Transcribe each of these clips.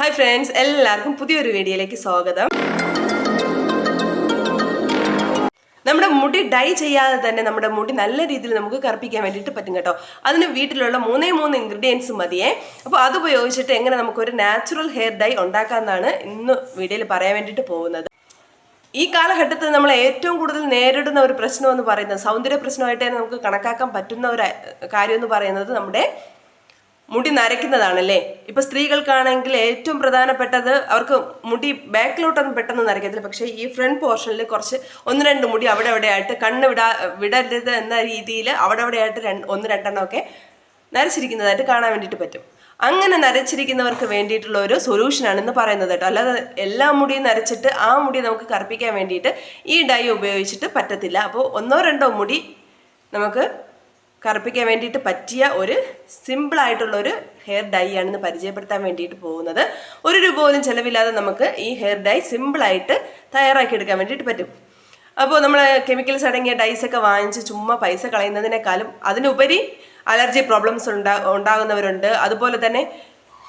Hi friends എല്ലാവർക്കും പുതിയൊരു വീഡിയോയിലേക്ക് സ്വാഗതം. നമ്മുടെ മുടി ഡൈ ചെയ്യാതെ തന്നെ നമ്മുടെ മുടി നല്ല രീതിയിൽ നമുക്ക് കറുപ്പിക്കാൻ വേണ്ടിയിട്ട് പറ്റും കേട്ടോ. അതിന് വീട്ടിലുള്ള മൂന്നേ മൂന്ന് ഇൻഗ്രീഡിയൻസ് മതിയേ. അപ്പോൾ അത് ഉപയോഗിച്ചിട്ട് എങ്ങനെ നമുക്കൊരു നാച്ചുറൽ ഹെയർ ഡൈ ഉണ്ടാക്കാമെന്നാണ് ഇന്ന് വീഡിയോയിൽ പറയാൻ വേണ്ടിയിട്ട് പോകുന്നത്. ഈ കാലഘട്ടത്തിൽ നമ്മൾ ഏറ്റവും കൂടുതൽ നേരിടുന്ന ഒരു പ്രശ്നം എന്ന് പറയുന്നത് സൗന്ദര്യ പ്രശ്നമായിട്ട് നമുക്ക് കണക്കാക്കാൻ പറ്റുന്ന ഒരു കാര്യം എന്ന് പറയുന്നത് നമ്മുടെ മുടി നരയ്ക്കുന്നതാണല്ലേ? ഇപ്പൊ സ്ത്രീകൾക്കാണെങ്കിൽ ഏറ്റവും പ്രധാനപ്പെട്ടത് അവർക്ക് മുടി ബാക്കിലോട്ടൊന്നും പെട്ടെന്ന് നരയ്ക്കത്തില്ല. പക്ഷേ ഈ ഫ്രണ്ട് പോർഷനിൽ കുറച്ച് ഒന്ന് രണ്ട് മുടി അവിടെ അവിടെ ആയിട്ട് കണ്ണ് വിടാ വിടരുത് എന്ന രീതിയിൽ അവിടെ അവിടെ ആയിട്ട് രണ്ട് ഒന്ന് രണ്ടെണ്ണം ഒക്കെ നരച്ചിരിക്കുന്നതായിട്ട് കാണാൻ വേണ്ടിയിട്ട് പറ്റും. അങ്ങനെ നരച്ചിരിക്കുന്നവർക്ക് വേണ്ടിയിട്ടുള്ള ഒരു സൊല്യൂഷനാണ് ഇന്ന് പറയുന്നത് കേട്ടോ. അല്ലാതെ എല്ലാ മുടിയും നരച്ചിട്ട് ആ മുടി നമുക്ക് കറുപ്പിക്കാൻ വേണ്ടിയിട്ട് ഈ ഡൈ ഉപയോഗിച്ചിട്ട് പറ്റത്തില്ല. അപ്പോൾ ഒന്നോ രണ്ടോ മുടി നമുക്ക് കറുപ്പിക്കാൻ വേണ്ടിയിട്ട് പറ്റിയ ഒരു ഒരു ഹെയർ ഡൈ ആണെന്ന് പരിചയപ്പെടുത്താൻ വേണ്ടിയിട്ട് പോകുന്നത്. ഒരു രൂപ പോലും ചിലവില്ലാതെ നമുക്ക് ഈ ഹെയർ ഡൈ സിമ്പിളായിട്ട് തയ്യാറാക്കി എടുക്കാൻ വേണ്ടിയിട്ട് പറ്റും. അപ്പോൾ നമ്മൾ കെമിക്കൽസ് അടങ്ങിയ ഡൈസ് ഒക്കെ വാങ്ങിച്ച് ചുമ്മാ പൈസ കളയുന്നതിനേക്കാളും അതിനുപരി അലർജി പ്രോബ്ലംസ് ഉണ്ടാ ഉണ്ടാകുന്നവരുണ്ട്. അതുപോലെ തന്നെ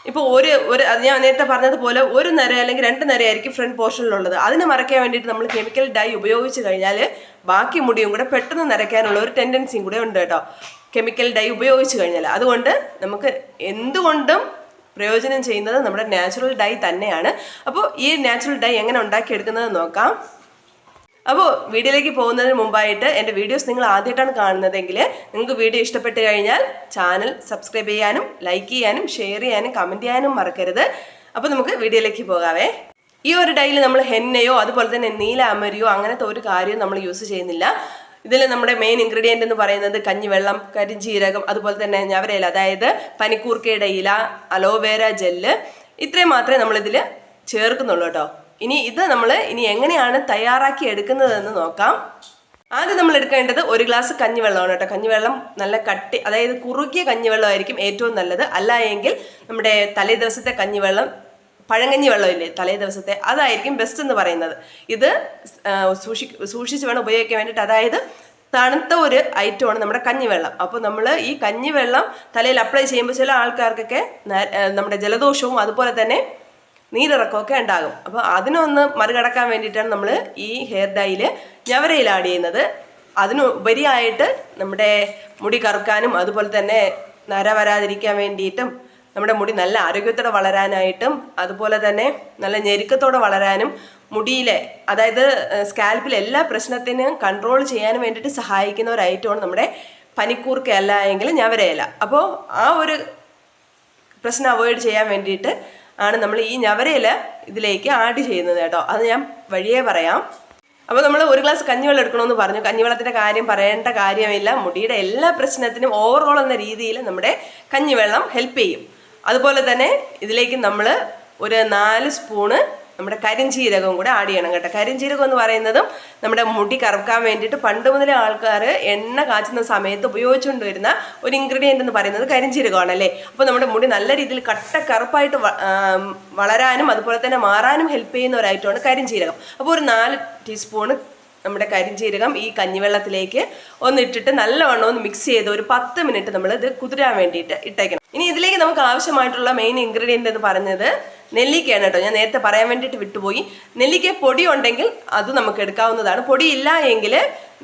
ഇപ്പോൾ ഒരു ഒരു ഞാൻ നേരത്തെ പറഞ്ഞതുപോലെ ഒരു നിര അല്ലെങ്കിൽ രണ്ട് നിരയായിരിക്കും ഫ്രണ്ട് പോർഷനിലുള്ളത് അതിനെ മറയ്ക്കാൻ വേണ്ടിയിട്ട് നമ്മൾ കെമിക്കൽ ഡൈ ഉപയോഗിച്ച് കഴിഞ്ഞാൽ ബാക്കി മുടിയും കൂടെ പെട്ടെന്ന് നിരയ്ക്കാനുള്ള ഒരു ടെൻഡൻസിയും കൂടെ ഉണ്ട് കേട്ടോ. കെമിക്കൽ ഡൈ ഉപയോഗിച്ച് കഴിഞ്ഞാൽ അതുകൊണ്ട് നമുക്ക് എന്തുകൊണ്ടും പ്രയോജനം ചെയ്യുന്നത് നമ്മുടെ നാച്ചുറൽ ഡൈ തന്നെയാണ്. അപ്പോൾ ഈ നാച്ചുറൽ ഡൈ എങ്ങനെ ഉണ്ടാക്കിയെടുക്കുന്നത് നോക്കാം. അപ്പോൾ വീഡിയോയിലേക്ക് പോകുന്നതിന് മുമ്പായിട്ട് എന്റെ വീഡിയോസ് നിങ്ങൾ ആദ്യമായിട്ടാണ് കാണുന്നതെങ്കിൽ നിങ്ങൾക്ക് വീഡിയോ ഇഷ്ടപ്പെട്ട് കഴിഞ്ഞാൽ ചാനൽ സബ്സ്ക്രൈബ് ചെയ്യാനും ലൈക്ക് ചെയ്യാനും ഷെയർ ചെയ്യാനും കമന്റ് ചെയ്യാനും മറക്കരുത്. അപ്പോൾ നമുക്ക് വീഡിയോയിലേക്ക് പോകാവേ. ഈ ഒരു ഡൈയിൽ നമ്മൾ ഹെന്നയോ അതുപോലെ തന്നെ നീല അമരിയോ അങ്ങനത്തെ ഒരു കാര്യവും നമ്മൾ യൂസ് ചെയ്യുന്നില്ല. ഇതിൽ നമ്മുടെ മെയിൻ ഇൻഗ്രീഡിയന്റ് എന്ന് പറയുന്നത് കഞ്ഞിവെള്ളം കരിഞ്ചീരകം അതുപോലെ തന്നെ ഞവരയില അതായത് പനിക്കൂർക്കയുടെ ഇല അലോവേര ജെല്ല്. ഇത്രയും മാത്രമേ നമ്മളിതിൽ ചേർക്കുന്നുള്ളൂ കേട്ടോ. ഇനി ഇത് നമ്മൾ ഇനി എങ്ങനെയാണ് തയ്യാറാക്കി എടുക്കുന്നതെന്ന് നോക്കാം. ആദ്യം നമ്മൾ എടുക്കേണ്ടത് ഒരു ഗ്ലാസ് കഞ്ഞിവെള്ളമാണ് കേട്ടോ. കഞ്ഞിവെള്ളം നല്ല കട്ടി അതായത് കുറുകിയ കഞ്ഞിവെള്ളമായിരിക്കും ഏറ്റവും നല്ലത്. അല്ല എങ്കിൽ നമ്മുടെ തലേ ദിവസത്തെ കഞ്ഞിവെള്ളം പഴങ്കഞ്ഞി വെള്ളമില്ലേ തലേ ദിവസത്തെ അതായിരിക്കും ബെസ്റ്റ് എന്ന് പറയുന്നത്. ഇത് സൂക്ഷി സൂക്ഷിച്ച് വേണം ഉപയോഗിക്കാൻ വേണ്ടിയിട്ട്. അതായത് തണുത്ത ഒരു ഐറ്റമാണ് നമ്മുടെ കഞ്ഞിവെള്ളം. അപ്പോൾ നമ്മൾ ഈ കഞ്ഞിവെള്ളം തലയിൽ അപ്ലൈ ചെയ്യുമ്പോൾ ചില ആൾക്കാർക്കൊക്കെ നമ്മുടെ ജലദോഷവും അതുപോലെ തന്നെ നീരിറക്കമൊക്കെ ഉണ്ടാകും. അപ്പോൾ അതിനൊന്ന് മറികടക്കാൻ വേണ്ടിയിട്ടാണ് നമ്മൾ ഈ ഹെയർ ഡൈയിൽ ഞവരയിൽ ആഡ് ചെയ്യുന്നത്. അതിനുപരിയായിട്ട് നമ്മുടെ മുടി കറുക്കാനും അതുപോലെ തന്നെ നര വരാതിരിക്കാൻ വേണ്ടിയിട്ടും നമ്മുടെ മുടി നല്ല ആരോഗ്യത്തോടെ വളരാനായിട്ടും അതുപോലെ തന്നെ നല്ല ഞെരുക്കത്തോടെ വളരാനും മുടിയിലെ അതായത് സ്കാൽപ്പിലെ എല്ലാ പ്രശ്നത്തിനും കൺട്രോൾ ചെയ്യാനും വേണ്ടിയിട്ട് സഹായിക്കുന്ന ഒരു ഐറ്റമാണ് നമ്മുടെ പനിക്കൂർക്ക അല്ല എങ്കിൽ ഞവരയില. അപ്പോൾ ആ ഒരു പ്രശ്നം അവോയ്ഡ് ചെയ്യാൻ വേണ്ടിയിട്ട് ആണ് നമ്മൾ ഈ ഞവരയിൽ ഇതിലേക്ക് ആഡ് ചെയ്യുന്നത് കേട്ടോ. അത് ഞാൻ വഴിയേ പറയാം. അപ്പോൾ നമ്മൾ ഒരു ഗ്ലാസ് കഞ്ഞിവെള്ളം എടുക്കണമെന്ന് പറഞ്ഞു. കഞ്ഞിവെള്ളത്തിന്റെ കാര്യം പറയേണ്ട കാര്യമില്ല. മുടിയുടെ എല്ലാ പ്രശ്നത്തിനും ഓവറോൾ എന്ന രീതിയിൽ നമ്മുടെ കഞ്ഞിവെള്ളം ഹെൽപ്പ് ചെയ്യും. അതുപോലെ തന്നെ ഇതിലേക്ക് നമ്മൾ ഒരു നാല് സ്പൂണ് നമ്മുടെ കരിഞ്ചീരകം കൂടെ ആഡ് ചെയ്യണം കേട്ടോ. കരിഞ്ചീരകം എന്ന് പറയുന്നതും നമ്മുടെ മുടി കറുക്കാൻ വേണ്ടിയിട്ട് പണ്ട് മുതലേ ആൾക്കാർ എണ്ണ കാച്ചുന്ന സമയത്ത് ഉപയോഗിച്ചുകൊണ്ട് വരുന്ന ഒരു ഇൻഗ്രീഡിയന്റ് എന്ന് പറയുന്നത് കരിഞ്ചീരകമാണല്ലേ? അപ്പോൾ നമ്മുടെ മുടി നല്ല രീതിയിൽ കട്ട കറുപ്പായിട്ട് വളരാനും അതുപോലെ തന്നെ മാറാനും ഹെൽപ്പ് ചെയ്യുന്ന ഒരു ഐറ്റമാണ് കരിഞ്ചീരകം. അപ്പോൾ ഒരു നാല് ടീസ്പൂണ് നമ്മുടെ കരിഞ്ചീരകം ഈ കഞ്ഞിവെള്ളത്തിലേക്ക് ഒന്നിട്ടിട്ട് നല്ലവണ്ണം ഒന്ന് മിക്സ് ചെയ്ത് ഒരു പത്ത് മിനിറ്റ് നമ്മൾ ഇത് കുതിരാൻ വേണ്ടിയിട്ട് ഇട്ടേക്കണം. ഇനി ഇതിലേക്ക് നമുക്ക് ആവശ്യമായിട്ടുള്ള മെയിൻ ഇൻഗ്രീഡിയന്റ് എന്ന് പറഞ്ഞത് നെല്ലിക്കയാണ് കേട്ടോ. ഞാൻ നേരത്തെ പറയാൻ വേണ്ടിയിട്ട് വിട്ടുപോയി. നെല്ലിക്ക പൊടി ഉണ്ടെങ്കിൽ അത് നമുക്ക് എടുക്കാവുന്നതാണ്. പൊടി ഇല്ല എങ്കിൽ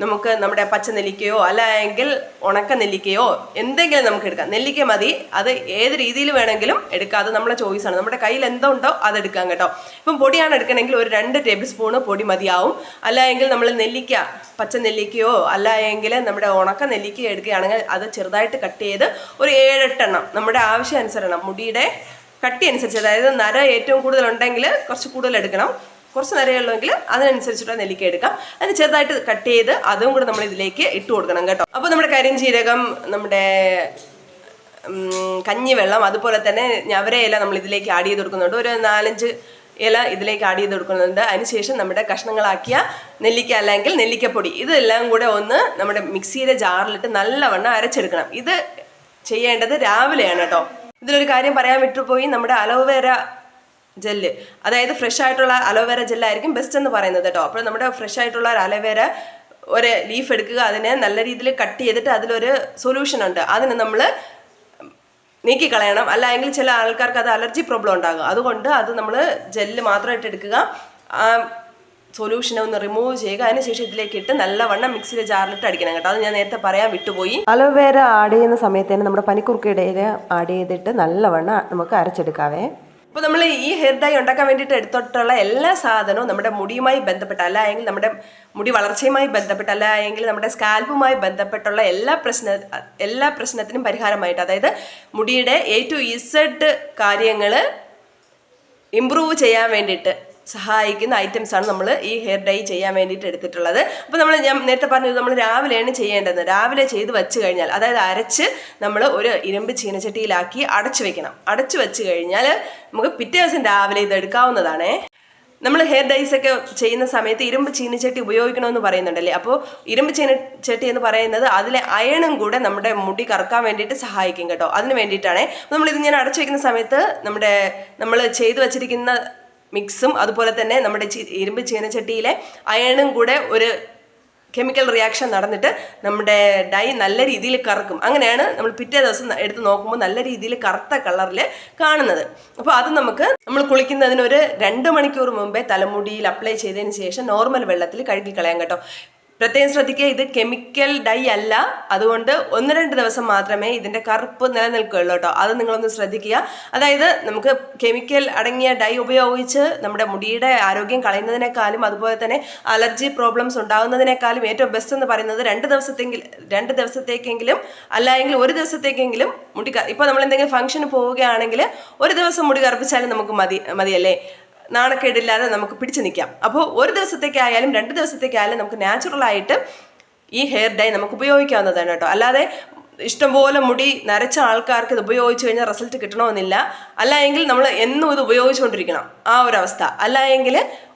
നമുക്ക് നമ്മുടെ പച്ച നെല്ലിക്കയോ അല്ല എങ്കിൽ ഉണക്ക നെല്ലിക്കയോ എന്തെങ്കിലും നമുക്ക് എടുക്കാം. നെല്ലിക്ക മതി. അത് ഏത് രീതിയിൽ വേണമെങ്കിലും എടുക്കാം. അത് നമ്മുടെ ചോയ്സാണ് നമ്മുടെ കയ്യിൽ എന്തുണ്ടോ അത് എടുക്കാം കേട്ടോ. ഇപ്പം പൊടിയാണ് എടുക്കണമെങ്കിൽ ഒരു രണ്ട് ടേബിൾ സ്പൂണ് പൊടി മതിയാവും. അല്ല എങ്കിൽ നമ്മൾ നെല്ലിക്ക പച്ച നെല്ലിക്കയോ അല്ല എങ്കിൽ നമ്മുടെ ഉണക്ക നെല്ലിക്കയോ എടുക്കുകയാണെങ്കിൽ അത് ചെറുതായിട്ട് കട്ട് ചെയ്ത് ഒരു ഏഴെട്ടെണ്ണം നമ്മുടെ ആവശ്യം അനുസരണം മുടിയുടെ കട്ടി അനുസരിച്ച് അതായത് നര ഏറ്റവും കൂടുതൽ ഉണ്ടെങ്കിൽ കുറച്ച് കൂടുതൽ എടുക്കണം. കുറച്ച് നിരയുള്ളെങ്കിൽ അതിനനുസരിച്ചിട്ട് നെല്ലിക്ക എടുക്കാം. അതിന് ചെറുതായിട്ട് കട്ട് ചെയ്ത് അതും കൂടെ നമ്മൾ ഇതിലേക്ക് ഇട്ട് കൊടുക്കണം കേട്ടോ. അപ്പോൾ നമ്മുടെ കരിഞ്ചീരകം നമ്മുടെ കഞ്ഞിവെള്ളം അതുപോലെ തന്നെ ഞവരെ ഇല നമ്മൾ ഇതിലേക്ക് ആഡ് ചെയ്ത് കൊടുക്കുന്നുണ്ട്. ഒരു നാലഞ്ച് ഇല ഇതിലേക്ക് ആഡ് ചെയ്ത് കൊടുക്കുന്നുണ്ട്. അതിനുശേഷം നമ്മുടെ കഷ്ണങ്ങളാക്കിയ നെല്ലിക്ക അല്ലെങ്കിൽ നെല്ലിക്കപ്പൊടി ഇതെല്ലാം കൂടെ ഒന്ന് നമ്മുടെ മിക്സിയുടെ ജാറിലിട്ട് നല്ലവണ്ണം അരച്ചെടുക്കണം. ഇത് ചെയ്യേണ്ടത് രാവിലെയാണ് കേട്ടോ. ഇതിലൊരു കാര്യം പറയാൻ വിട്ടുപോയി നമ്മുടെ അലോവേര ജെല്ല് അതായത് ഫ്രഷ് ആയിട്ടുള്ള അലോവേര ജെല്ലായിരിക്കും ബെസ്റ്റ് എന്ന് പറയുന്നത് കേട്ടോ. അപ്പോൾ നമ്മുടെ ഫ്രഷ് ആയിട്ടുള്ള ഒരു അലോവേര ഒരു ലീഫ് എടുക്കുക അതിനെ നല്ല രീതിയിൽ കട്ട് ചെയ്തിട്ട് അതിലൊരു സൊല്യൂഷൻ ഉണ്ട്. അതിന് നമ്മൾ നീക്കിക്കളയണം. അല്ല എങ്കിൽ ചില ആൾക്കാർക്ക് അത് അലർജി പ്രോബ്ലം ഉണ്ടാകും. അതുകൊണ്ട് അത് നമ്മൾ ജെല്ല് മാത്രമായിട്ട് എടുക്കുക. സൊല്യൂഷനെ ഒന്ന് റിമൂവ് ചെയ്യുക. അതിനുശേഷം ഇതിലേക്ക് ഇട്ട് നല്ലവണ്ണം മിക്സിയിലെ ജാറിലിട്ട് അടിക്കണം കേട്ടോ. അത് ഞാൻ നേരത്തെ പറയാൻ വിട്ടുപോയി. അലോവേര ആഡ് ചെയ്യുന്ന സമയത്ത് തന്നെ നമ്മുടെ പനിക്കുറുക്കയുടെ ആഡ് ചെയ്തിട്ട് നല്ലവണ്ണം നമുക്ക് അരച്ചെടുക്കാവേ. അപ്പോൾ നമ്മൾ ഈ ഹെയർ ഡൈ ഉണ്ടാക്കാൻ വേണ്ടിയിട്ട് എടുത്തിട്ടുള്ള എല്ലാ സാധനവും നമ്മുടെ മുടിയുമായി ബന്ധപ്പെട്ട അല്ല എങ്കിൽ നമ്മുടെ മുടി വളർച്ചയുമായി ബന്ധപ്പെട്ട അല്ല എങ്കിൽ നമ്മുടെ സ്കാൽപ്പുമായി ബന്ധപ്പെട്ടുള്ള എല്ലാ പ്രശ്ന എല്ലാ പ്രശ്നത്തിനും പരിഹാരമായിട്ട് അതായത് മുടിയുടെ എ ടു ഇസഡ് കാര്യങ്ങൾ ഇമ്പ്രൂവ് ചെയ്യാൻ വേണ്ടിയിട്ട് സഹായിക്കുന്ന ഐറ്റംസ് ആണ് നമ്മൾ ഈ ഹെയർ ഡൈ ചെയ്യാൻ വേണ്ടിയിട്ട് എടുത്തിട്ടുള്ളത്. അപ്പോൾ നമ്മൾ ഞാൻ നേരത്തെ പറഞ്ഞത് നമ്മൾ രാവിലെയാണ് ചെയ്യേണ്ടത്. രാവിലെ ചെയ്ത് വെച്ച് കഴിഞ്ഞാൽ അതായത് അരച്ച് നമ്മൾ ഒരു ഇരുമ്പ് ചീനച്ചട്ടിയിലാക്കി അടച്ചു വെക്കണം. അടച്ചു വെച്ച് കഴിഞ്ഞാൽ നമുക്ക് പിറ്റേ ദിവസം രാവിലെ ഇത് എടുക്കാവുന്നതാണേ. നമ്മൾ ഹെയർ ഡൈസ് ഒക്കെ ചെയ്യുന്ന സമയത്ത് ഇരുമ്പ് ചീനിച്ചട്ടി ഉപയോഗിക്കണമെന്ന് പറയുന്നുണ്ടല്ലേ? അപ്പോൾ ഇരുമ്പ് ചീനിച്ചട്ടി എന്ന് പറയുന്നത് അതിലെ അയണും കൂടെ നമ്മുടെ മുടി കറക്കാൻ വേണ്ടിയിട്ട് സഹായിക്കും കേട്ടോ. അതിന് വേണ്ടിയിട്ടാണ്. നമ്മളിത് ഞാൻ അടച്ചു വയ്ക്കുന്ന സമയത്ത് നമ്മുടെ നമ്മൾ ചെയ്തു വച്ചിരിക്കുന്ന മിക്സും അതുപോലെ തന്നെ നമ്മുടെ ഇരുമ്പ് ചീനച്ചട്ടിയിലെ അയണും കൂടെ ഒരു കെമിക്കൽ റിയാക്ഷൻ നടന്നിട്ട് നമ്മുടെ ഡൈ നല്ല രീതിയിൽ കറക്കും. അങ്ങനെയാണ് നമ്മൾ പിറ്റേ ദിവസം എടുത്ത് നോക്കുമ്പോൾ നല്ല രീതിയിൽ കറുത്ത കളറിൽ കാണുന്നത്. അപ്പോൾ അത് നമുക്ക് നമ്മൾ കുളിക്കുന്നതിന് ഒരു രണ്ട് മണിക്കൂർ മുമ്പേ തലമുടിയിൽ അപ്ലൈ ചെയ്തതിന് ശേഷം നോർമൽ വെള്ളത്തിൽ കഴുകി കളയാം കേട്ടോ. പ്രത്യേകം ശ്രദ്ധിക്കുക ഇത് കെമിക്കൽ ഡൈ അല്ല. അതുകൊണ്ട് ഒന്ന് രണ്ട് ദിവസം മാത്രമേ ഇതിന്റെ കറുപ്പ് നിലനിൽക്കുകയുള്ളൂ കേട്ടോ. അത് നിങ്ങളൊന്ന് ശ്രദ്ധിക്കുക. അതായത് നമുക്ക് കെമിക്കൽ അടങ്ങിയ ഡൈ ഉപയോഗിച്ച് നമ്മുടെ മുടിയുടെ ആരോഗ്യം കളയുന്നതിനേക്കാളും അതുപോലെ തന്നെ അലർജി പ്രോബ്ലംസ് ഉണ്ടാകുന്നതിനേക്കാളും ഏറ്റവും ബെസ്റ്റ് എന്ന് പറയുന്നത് രണ്ട് ദിവസത്തെങ്കിൽ രണ്ട് ദിവസത്തേക്കെങ്കിലും അല്ലായെങ്കിൽ ഒരു ദിവസത്തേക്കെങ്കിലും മുടി ഇപ്പോൾ നമ്മൾ എന്തെങ്കിലും ഫംഗ്ഷന് പോവുകയാണെങ്കിൽ ഒരു ദിവസം മുടി കറുപ്പിച്ചാലും നമുക്ക് മതി മതിയല്ലേ? നാണക്കേടില്ലാതെ നമുക്ക് പിടിച്ചു നിൽക്കാം. അപ്പോൾ ഒരു ദിവസത്തേക്കായാലും രണ്ട് ദിവസത്തേക്കായാലും നമുക്ക് നാച്ചുറലായിട്ട് ഈ ഹെയർ ഡൈ നമുക്ക് ഉപയോഗിക്കാവുന്നതാണ് കേട്ടോ. അല്ലാതെ ഇഷ്ടംപോലെ മുടി നരച്ച ആൾക്കാർക്ക് ഇത് ഉപയോഗിച്ച് കഴിഞ്ഞാൽ റിസൾട്ട് കിട്ടണമെന്നില്ല. അല്ല എങ്കിൽ നമ്മൾ എന്നും ഇത് ഉപയോഗിച്ചുകൊണ്ടിരിക്കണം. ആ ഒരു അവസ്ഥ. അല്ല എങ്കിൽ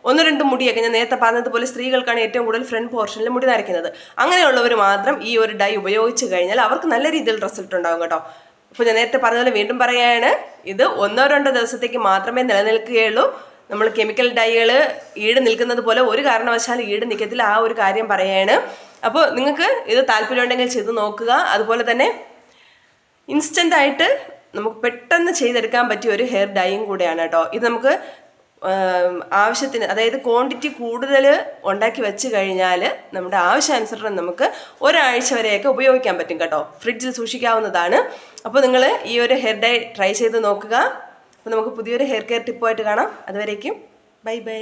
ഒന്ന് രണ്ട് മുടിയൊക്കെ ഞാൻ നേരത്തെ പറഞ്ഞതുപോലെ സ്ത്രീകൾക്കാണ് ഏറ്റവും കൂടുതൽ ഫ്രണ്ട് പോർഷനിൽ മുടി നരയ്ക്കുന്നത്. അങ്ങനെയുള്ളവർ മാത്രം ഈ ഒരു ഡൈ ഉപയോഗിച്ച് കഴിഞ്ഞാൽ അവർക്ക് നല്ല രീതിയിൽ റിസൾട്ട് ഉണ്ടാകും കേട്ടോ. അപ്പോൾ ഞാൻ നേരത്തെ പറഞ്ഞതുപോലെ വീണ്ടും പറയുകയാണ് ഇത് ഒന്നോ രണ്ടോ ദിവസത്തേക്ക് മാത്രമേ നിലനിൽക്കുകയുള്ളൂ. നമ്മൾ കെമിക്കൽ ഡൈകൾ ഈട് നിൽക്കുന്നത് പോലെ ഒരു കാരണവശാലും ഈട് നിൽക്കത്തില്ല. ആ ഒരു കാര്യം പറയാണ്. അപ്പോൾ നിങ്ങൾക്ക് ഇത് താല്പര്യമുണ്ടെങ്കിൽ ചെയ്ത് നോക്കുക. അതുപോലെ തന്നെ ഇൻസ്റ്റന്റ് ആയിട്ട് നമുക്ക് പെട്ടെന്ന് ചെയ്തെടുക്കാൻ പറ്റിയ ഒരു ഹെയർ ഡൈയും കൂടെയാണ് കേട്ടോ. ഇത് നമുക്ക് ആവശ്യത്തിന് അതായത് ക്വാണ്ടിറ്റി കൂടുതൽ ഉണ്ടാക്കി വെച്ച് കഴിഞ്ഞാൽ നമ്മുടെ ആവശ്യാനുസരണം നമുക്ക് ഒരാഴ്ച വരെയൊക്കെ ഉപയോഗിക്കാൻ പറ്റും കേട്ടോ. ഫ്രിഡ്ജിൽ സൂക്ഷിക്കാവുന്നതാണ്. അപ്പോൾ നിങ്ങൾ ഈ ഒരു ഹെയർ ഡൈ ട്രൈ ചെയ്ത് നോക്കുക. അപ്പോൾ നമുക്ക് പുതിയൊരു ഹെയർ കെയർ ടിപ്പുമായിട്ട് കാണാം. അതുവരേക്കും ബൈ ബൈ